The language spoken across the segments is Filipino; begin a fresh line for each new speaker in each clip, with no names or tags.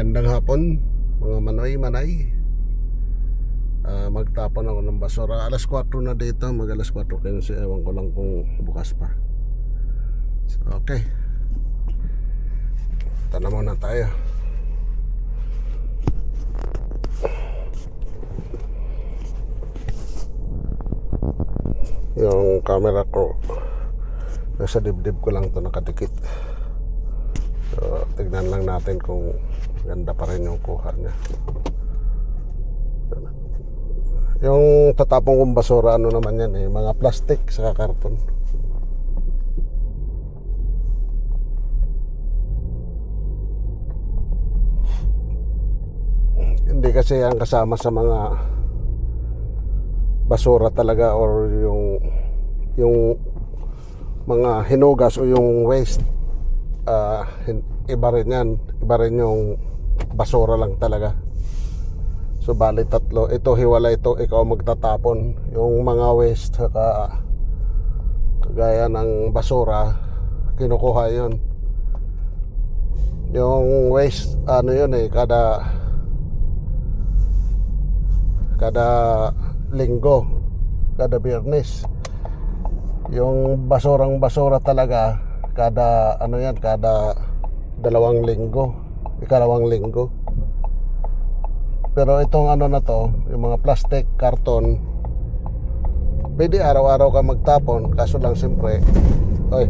Magandang hapon mga manoy manay. Ah, Magtapon ako ng basura. Alas 4 na dito Mag alas 4 kasi ewan ko lang kung bukas pa. So, Okay. Tana muna tayo. Yung camera ko Nasa dibdib ko lang to nakadikit So, tignan lang natin kung ganda pa rin yung kuha niya. Yung tatapong kong basura, ano naman yan eh, mga plastic sa karton. Hindi kasi yan kasama sa mga basura talaga or yung yung mga hinugas o yung waste hin- iba rin yan. Iba rin yung basura lang talaga. So bali tatlo. Ito hiwala ito. Ikaw magtatapon. Yung mga waste saka kagaya ng basura kinukuha yun. Yung waste ano yun eh kada kada linggo kada biyernes. Yung basurang basura talaga kada ano yan kada dalawang linggo ikalawang linggo. Pero itong ano na to yung mga plastic karton pwede araw-araw ka magtapon kaso lang siyempre oy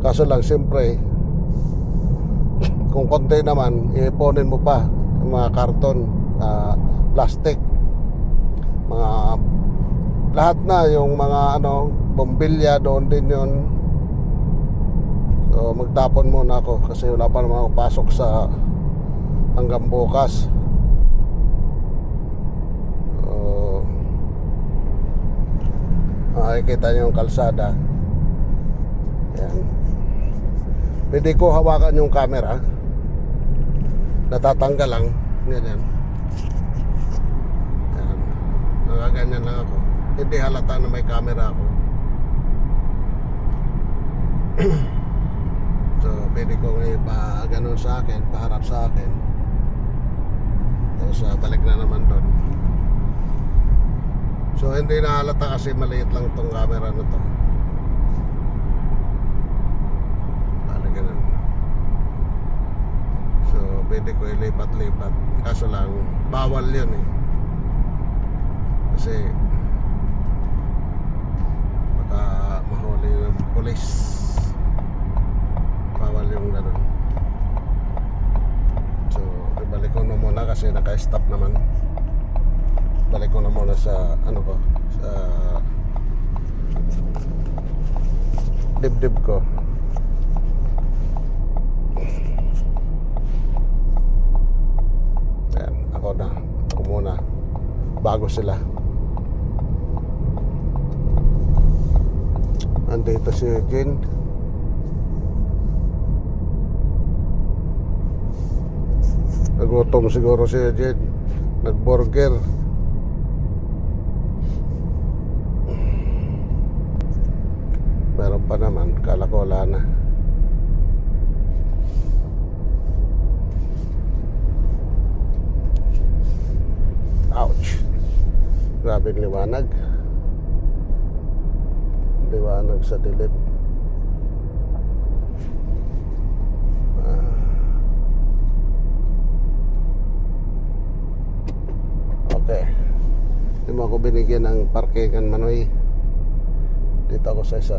kaso lang siyempre kung konti naman iponin mo pa yung mga karton ah, plastic. Mga lahat na yung mga ano bombilya doon din yun So magtapon muna ako kasi wala pa naman ako pasok sa hanggang bukas. So, makikita niyo yung kalsada. Yan. Pwede ko hawakan yung camera. Natatanggal lang. Ganyan. Yan. Nakaganyan lang ako. Hindi halata na may camera ako. Pwede ko ipa ganun sa akin, paharap sa akin. Tapos ah, balik na naman doon. So, hindi na halata kasi maliit lang tong camera na to. Ano ganun. So, pwede ko ilipat-lipat. Kaso lang, bawal yun eh. Kasi, baka mahuli ng polis bawal yung ganun so ibalik ko na muna kasi naka-stop naman. Balik ko na muna sa ano ko sa dibdib ko. Ayan, ako na. Ako muna. Bago sila. Andito si Eugene Nagutom siguro si Jen. Nag-burger. Meron pa naman. Kala ko wala na. Ouch. Grabe liwanag. Liwanag sa dilim. Okay. Hindi ako binigyan ng parkingan manoy. Dito ako sa isa.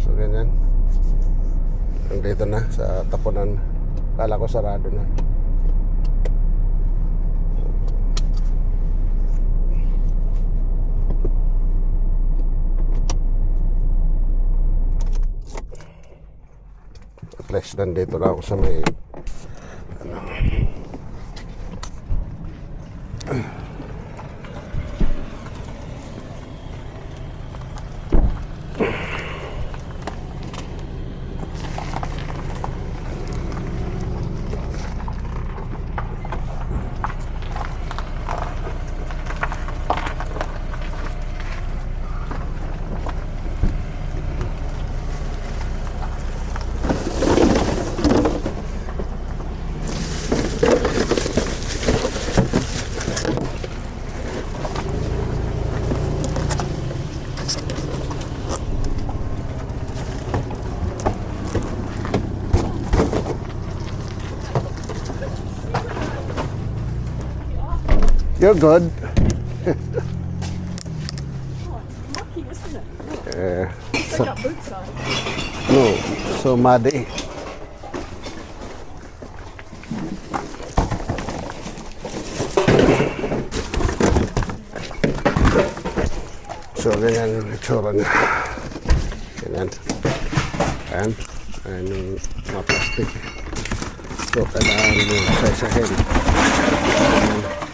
So ganyan. Nandito na sa tapunan. Kala ko sarado na. Least nandito na ako sa may You're good.
Lucky, isn't it? I got boots on.
no, so muddy. So, ganyan yung itsura niya. Ganyan. Ayan. Ayan yung mga plastic. So, kailangan mo isa-isahin. Ayan.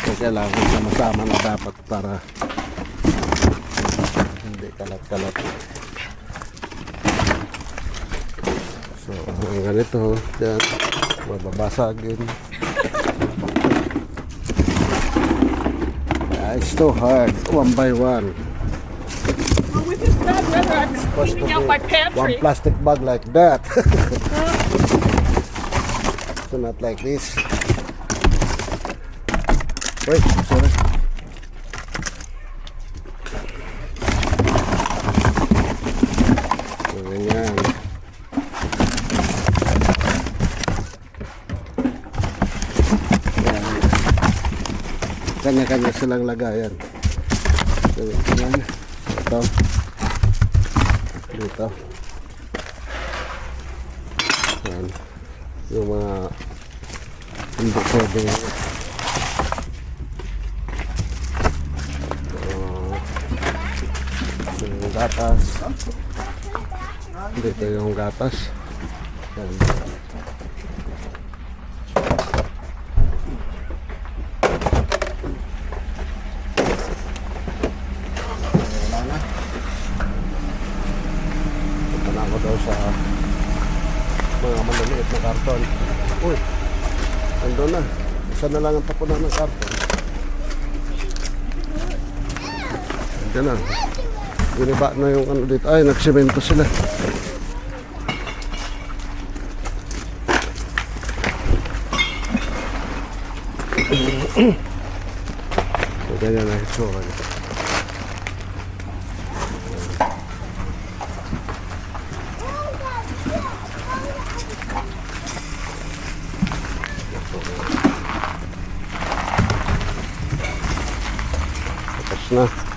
So, kailangan sama-sama na dapat para hindi kalat-kalat. So, ang ganito, yan, mababasagin. Ah, it's too hard, one by one.
With this bad weather,
Supposed to
cleaning out my
One
pantry.
plastic bag like that. so not like this. Wait, sorry. So, ganyan. Yan. Kanya-kanya silang lagayan. So, yan. Ito. Dito. Yan. Yung mga hindi pwede gatas. Dito yung gatas. Yan. Wala ako daw sa mga maliliit na karton. Uy, andun na. Isa na lang ang tapunan ng karton. Andiyan na. Giniba na yung ano dito. Ay, nagsimento sila. so, ganyan na itsura nito. Tapos na.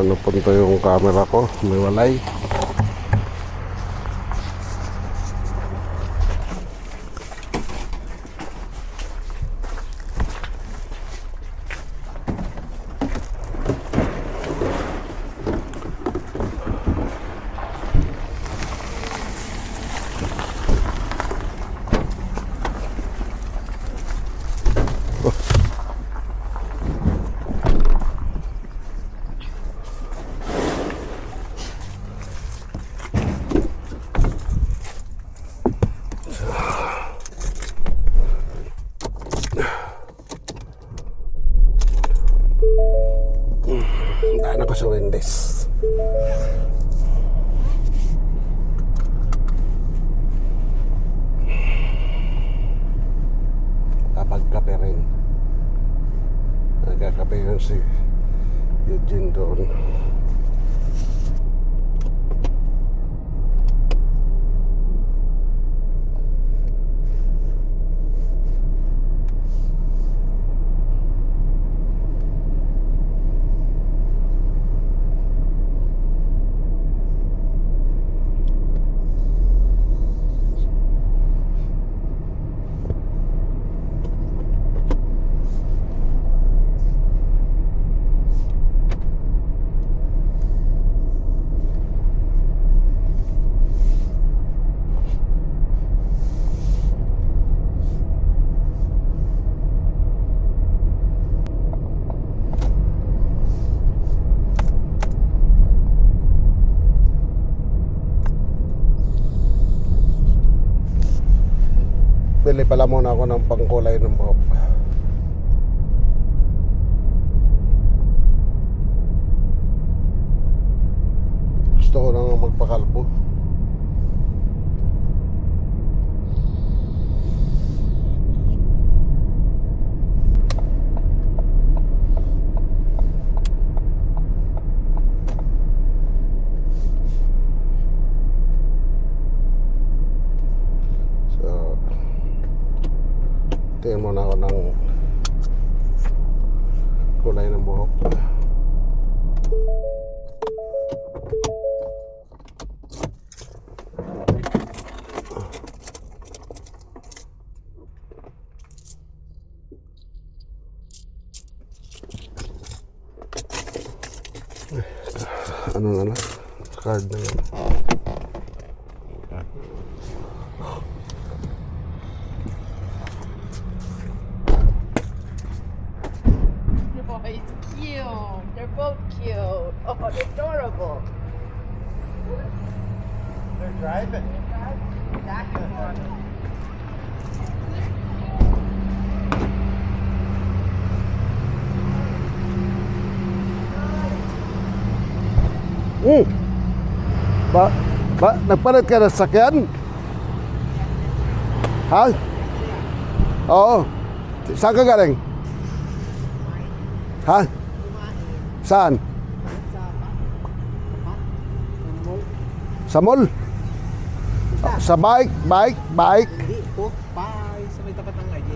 Saan napunta yung camera ko? May walay. Kapag kape rin. Nagkakape yun si Eugene doon. Bili pala muna ako ng pangkulay ng buhok.
Cute. They're both cute. Oh, they're adorable.
They're driving. Exactly.
Hmm. Ba, ba, nagpalit ka ng sakyan? Ha? Oo. Saan ka galing? Ha? Saan? Sa mall? Sa bike, bike, bike.
Hindi po. Bye. Sa may tapat ng IG.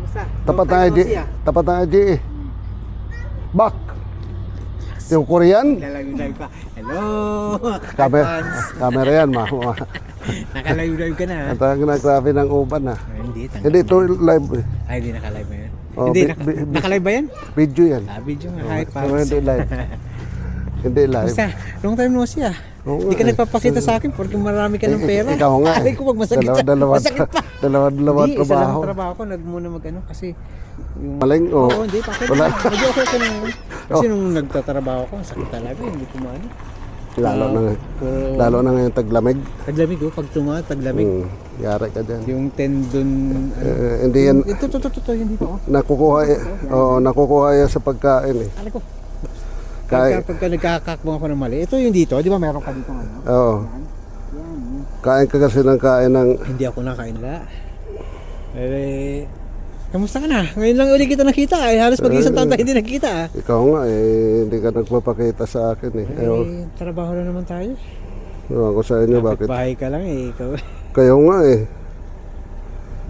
Kumusta?
Tapat ng
ah.
Tapat ng IG. Bak. Yung Korean?
Nakalive ka. Hello.
Camera,
Fans.
camera yan, ma.
Nakalive ka na.
ang nagsabi ng uban na.
Hindi.
Hindi, ito live.
Ay, hindi nakalive.
Oh,
hindi,
bi-
naka,
bi- bi-
nakalive ba yan?
Video yan.
Ah, video nga.
Oh,
Hi,
pero
Paps.
Hindi live. Hindi live.
Kumusta? Long time no see ah.
Oo
Hindi
nga
ka
eh.
nagpapakita sa akin porque marami ka ng
Eh,
pera.
Ikaw nga eh.
Kung pag masakit
dalawa,
sa-
dalawa,
masakit pa.
dalawa, dalawa
Hindi, isa lang
trabaho.
ang trabaho ko. Nagmuna mag ano kasi yung...
Maling o.
Oo, hindi. Bakit?
Wala.
Hindi okay ko na. Kasi
Oh.
nung nagtatrabaho ko, ang sakit talaga. Hindi ko maano.
Lalo na nga.
Puro-
Lalo na ngayon taglamig.
Taglamig oh, pag tumawa, taglamig.
Hmm, yari ka dyan.
Yung tendon, ano.
Eh, hindi yan
Ito, ito, ito, ito, hindi pa oh.
nakukuha eh. Oo, nakukuha yan sa pagkain eh.
Ano ko?
Kain.
Pagka, pagka nagkakakbong ako ng mali. Ito yung dito, di ba meron ka dito ano?
Oo. Kain ka kasi ng kain ng
Hindi ako nakain la. Eh, kamusta ka na? Ngayon lang uli kita nakita. Eh, halos pag isang taon tayo hindi nakita. Ah.
ikaw nga eh, hindi ka nagpapakita sa akin eh. Ewan,
Eh, trabaho na naman tayo.
ewan ko sa inyo bakit.
Bahay ka lang eh. Ikaw,
Kayo nga eh.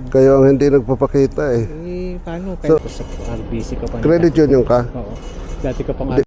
Kayo ang hindi nagpapakita eh.
eh, paano? Kaya sa RBC ka pa.
Credit union ka?
Oo. Dati ka pang